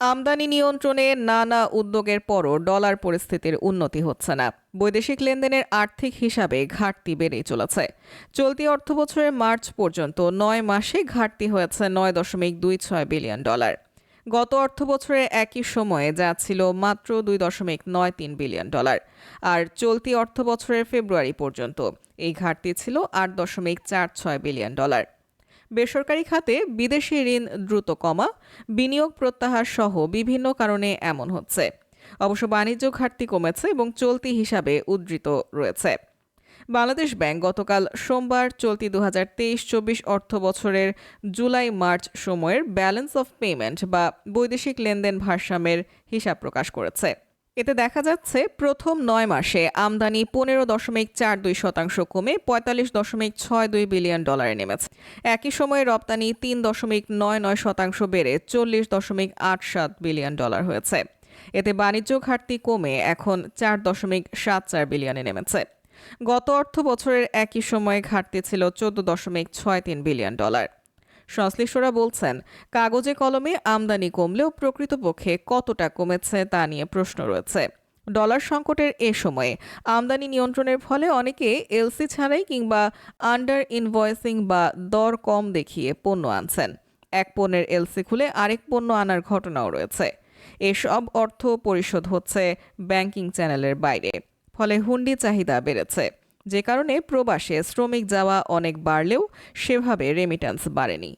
আমদানি নিয়ন্ত্রণে নানা উদ্যোগের পরও ডলার পরিস্থিতির উন্নতি হচ্ছে না। বৈদেশিক লেনদেনের আর্থিক হিসাবে ঘাটতি বেড়েই চলেছে। চলতি অর্থবছরের মার্চ পর্যন্ত নয় মাসে ঘাটতি হয়েছে নয় দশমিক দুই ছয় বিলিয়ন ডলার। গত অর্থবছরের একই সময়ে যা ছিল মাত্র দুই দশমিক নয় তিন বিলিয়ন ডলার। আর চলতি অর্থবছরের ফেব্রুয়ারি পর্যন্ত এই ঘাটতি ছিল আট দশমিক চার ছয় বিলিয়ন ডলার। বেসরকারি খাতে বিদেশি ঋণ দ্রুত কমা, বিনিয়োগ প্রত্যাহার সহ বিভিন্ন কারণে এমন হচ্ছে। অবশ্য বাণিজ্য ঘাটতি কমেছে এবং চলতি হিসাবে উদ্ধৃত রয়েছে। বাংলাদেশ ব্যাংক গতকাল সোমবার চলতি দু হাজার তেইশ চব্বিশ অর্থ বছরের জুলাই মার্চ সময়ের ব্যালেন্স অফ পেমেন্ট বা বৈদেশিক লেনদেন ভারসাম্যের হিসাব প্রকাশ করেছে। এতে দেখা যাচ্ছে প্রথম নয় মাসে আমদানি পনেরো দশমিক চার দুই শতাংশ কমে পঁয়তাল্লিশ দশমিক ছয় দুই বিলিয়ন ডলারে নেমেছে। একই সময়ে রপ্তানি তিন দশমিক নয় নয় শতাংশ বেড়ে চল্লিশ দশমিক আট সাত বিলিয়ন ডলার হয়েছে। এতে বাণিজ্য ঘাটতি কমে এখন চার দশমিক সাত চার বিলিয়নে নেমেছে। গত অর্থ বছরের একই সময়ে ঘাটতি ছিল চোদ্দ দশমিক ছয় তিন বিলিয়ন ডলার। সংশ্লিষ্টরা বলছেন, কাগজে কলমে আমদানি কমলেও প্রকৃতপক্ষে কতটা কমেছে তা নিয়ে প্রশ্ন রয়েছে। ডলার সংকটের এ সময়ে আমদানি নিয়ন্ত্রণের ফলে অনেকে এলসি ছাড়াই কিংবা আন্ডার ইনভয়েসিং বা দর কম দেখিয়ে পণ্য আনছেন। এক পণ্যের এলসি খুলে আরেক পণ্য আনার ঘটনাও রয়েছে। এসব অর্থ পরিশোধ হচ্ছে ব্যাংকিং চ্যানেলের বাইরে, ফলে হুন্ডি চাহিদা বেড়েছে। যে কারণে প্রবাসে শ্রমিক যাওয়া অনেক বাড়লেও সেভাবে রেমিট্যান্স বাড়েনি।